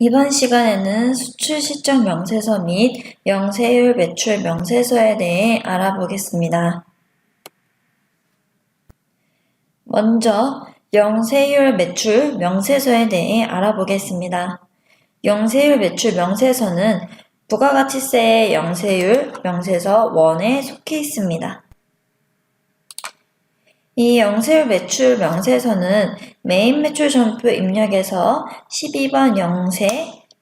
이번 시간에는 수출 시점 명세서 및 영세율 매출 명세서에 대해 알아보겠습니다. 먼저 영세율 매출 명세서에 대해 알아보겠습니다. 영세율 매출 명세서는 부가가치세의 영세율 명세서 1에 속해 있습니다. 이 영세율 매출 명세서는 메인 매출 전표 입력에서 12번 영세,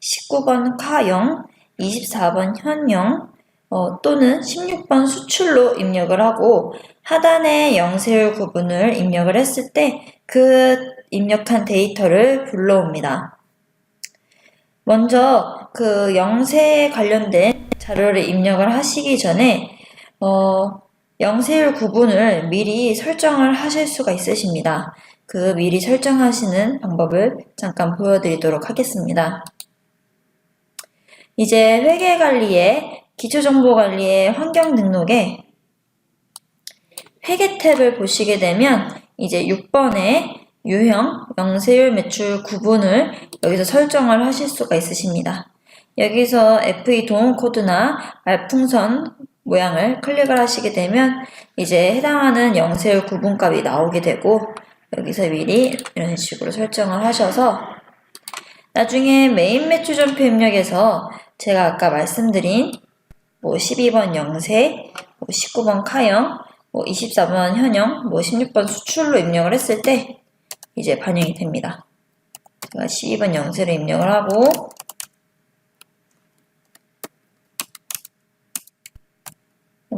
19번 카영, 24번 현영, 어, 또는 16번 수출로 입력을 하고 하단에 영세율 구분을 입력을 했을 때 그 입력한 데이터를 불러옵니다. 먼저 그 영세에 관련된 자료를 입력을 하시기 전에 어, 영세율 구분을 미리 설정을 하실 수가 있으십니다. 그 미리 설정하시는 방법을 잠깐 보여드리도록 하겠습니다. 이제 회계관리의 기초정보관리의 환경 등록에 회계 탭을 보시게 되면 이제 6번에 유형 영세율 매출 구분을 여기서 설정을 하실 수가 있으십니다. 여기서 FE 동원 코드나 말풍선 모양을 클릭을 하시게 되면 이제 해당하는 영세율 구분값이 나오게 되고 여기서 미리 이런 식으로 설정을 하셔서 나중에 메인 매출 전표 입력에서 제가 아까 말씀드린 뭐 12번 영세, 뭐 19번 카영, 뭐 24번 현영, 뭐 16번 수출로 입력을 했을 때 이제 반영이 됩니다. 제가 12번 영세로 입력을 하고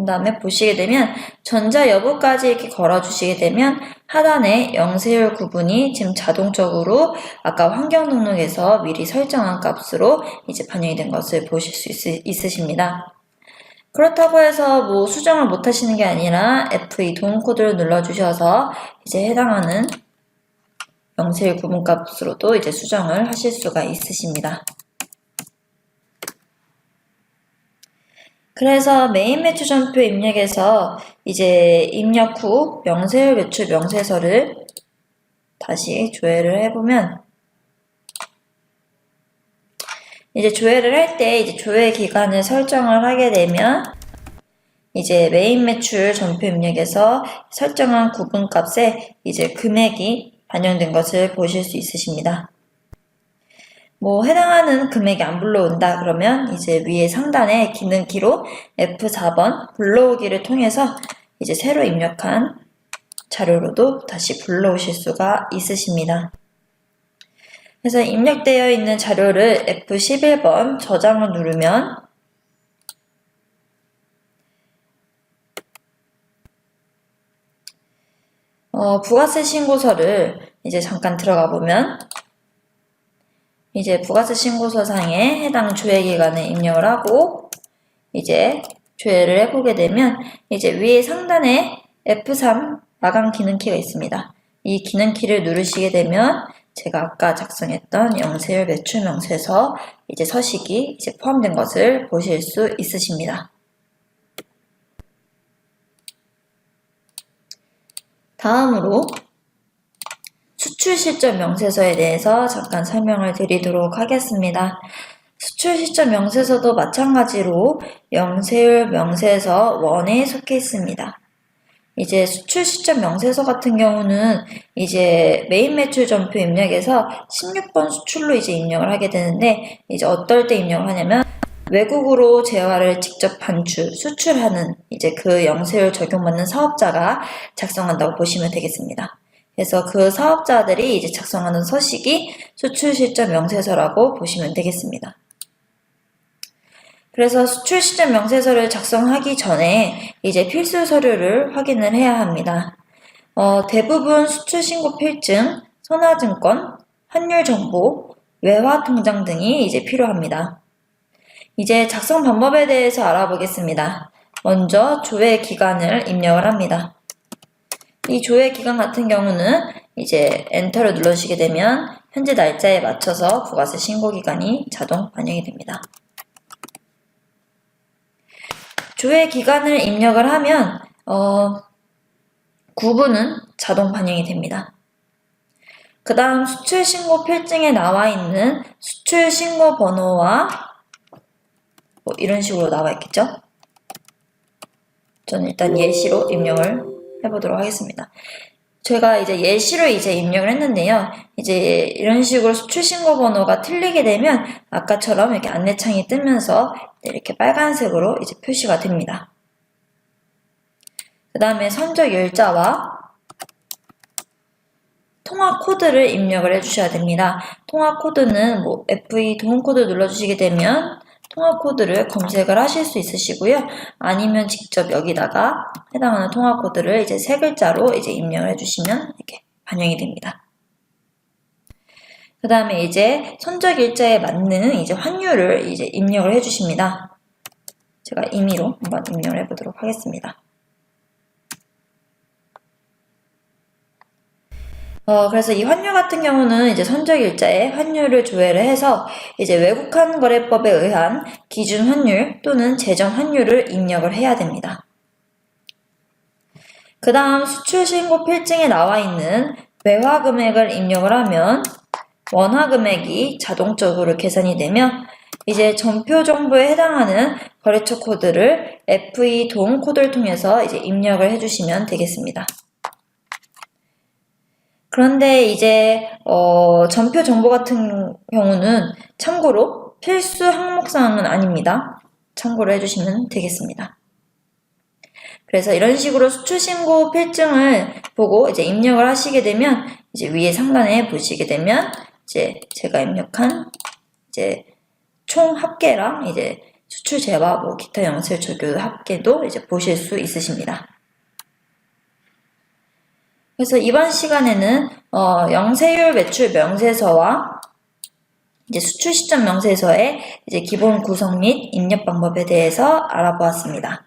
다음에 보시게 되면 전자 여부까지 이렇게 걸어주시게 되면 하단에 영세율 구분이 지금 자동적으로 아까 환경 등록에서 미리 설정한 값으로 이제 반영이 된 것을 보실 수 있, 있으십니다. 그렇다고 해서 뭐 수정을 못 하시는 게 아니라 F2 도움 코드를 눌러주셔서 이제 해당하는 영세율 구분 값으로도 이제 수정을 하실 수가 있으십니다. 그래서 메인 매출 전표 입력에서 이제 입력 후 명세율 매출 명세서를 다시 조회를 해보면 이제 조회를 할 때 이제 조회 기간을 설정을 하게 되면 이제 메인 매출 전표 입력에서 설정한 구분값에 이제 금액이 반영된 것을 보실 수 있으십니다. 뭐 해당하는 금액이 안 불러온다 그러면 이제 위에 상단에 기능키로 F4번 불러오기를 통해서 이제 새로 입력한 자료로도 다시 불러오실 수가 있으십니다. 그래서 입력되어 있는 자료를 F11번 저장을 누르면 어, 부가세 신고서를 이제 잠깐 들어가 보면 이제 부가세 신고서상에 해당 조회 기간을 입력을 하고 이제 조회를 해보게 되면 이제 위에 상단에 F3 마감 기능키가 있습니다. 이 기능키를 누르시게 되면 제가 아까 작성했던 영세율 매출 명세서 이제 서식이 이제 포함된 것을 보실 수 있으십니다. 다음으로 수출 시점 명세서에 대해서 잠깐 설명을 드리도록 하겠습니다. 수출 시점 명세서도 마찬가지로 영세율 명세서 원에 속해 있습니다. 이제 수출 시점 명세서 같은 경우는 이제 메인 매출 전표 입력에서 16번 수출로 이제 입력을 하게 되는데 이제 어떨 때 입력을 하냐면 외국으로 재화를 직접 반출, 수출하는 이제 그 영세율 적용받는 사업자가 작성한다고 보시면 되겠습니다. 그래서 그 사업자들이 이제 작성하는 서식이 수출 시점 명세서라고 보시면 되겠습니다. 그래서 수출 시점 명세서를 작성하기 전에 이제 필수 서류를 확인을 해야 합니다. 어, 대부분 수출 신고 필증, 선화증권, 환율 정보, 외화 통장 등이 이제 필요합니다. 이제 작성 방법에 대해서 알아보겠습니다. 먼저 조회 기간을 입력을 합니다. 이 조회 기간 같은 경우는 이제 엔터를 눌러주시게 되면 현재 날짜에 맞춰서 부가세 신고 기간이 자동 반영이 됩니다. 조회 기간을 입력을 하면 어, 구분은 자동 반영이 됩니다. 그 다음 수출 신고 필증에 나와 있는 수출 신고 번호와 뭐 이런 식으로 나와 있겠죠? 저는 일단 예시로 입력을 해보도록 하겠습니다. 제가 이제 예시로 이제 입력을 했는데요. 이제 이런 식으로 수출 신고 번호가 틀리게 되면 아까처럼 이렇게 안내창이 뜨면서 이렇게 빨간색으로 이제 표시가 됩니다. 그 다음에 선적 일자와 통화 코드를 입력을 해주셔야 됩니다. 통화 코드는 뭐 F2 도움 코드 눌러주시게 되면 통화 코드를 검색을 하실 수 있으시고요. 아니면 직접 여기다가 해당하는 통화 코드를 이제 세 글자로 이제 입력을 해주시면 이렇게 반영이 됩니다. 그 다음에 이제 선적 일자에 맞는 이제 환율을 이제 입력을 해주십니다. 제가 임의로 한번 입력을 해보도록 하겠습니다. 어, 그래서 이 환율 같은 경우는 이제 선적 일자에 환율을 조회를 해서 이제 외국환 거래법에 의한 기준 환율 또는 제정 환율을 입력을 해야 됩니다. 그 다음 수출 신고 필증에 나와 있는 외화 금액을 입력을 하면 원화 금액이 자동적으로 계산이 되며 이제 전표 정보에 해당하는 거래처 코드를 F2 도움 코드를 통해서 이제 입력을 해주시면 되겠습니다. 그런데 이제 어, 전표 정보 같은 경우는 참고로 필수 항목 사항은 아닙니다. 참고를 해주시면 되겠습니다. 그래서 이런 식으로 수출 신고 필증을 보고 이제 입력을 하시게 되면 이제 위에 상단에 보시게 되면 이제 제가 입력한 이제 총 합계랑 이제 수출 재화 뭐 기타 영세 조교 합계도 이제 보실 수 있으십니다. 그래서 이번 시간에는 어, 영세율 매출 명세서와 이제 수출 시점 명세서의 이제 기본 구성 및 입력 방법에 대해서 알아보았습니다.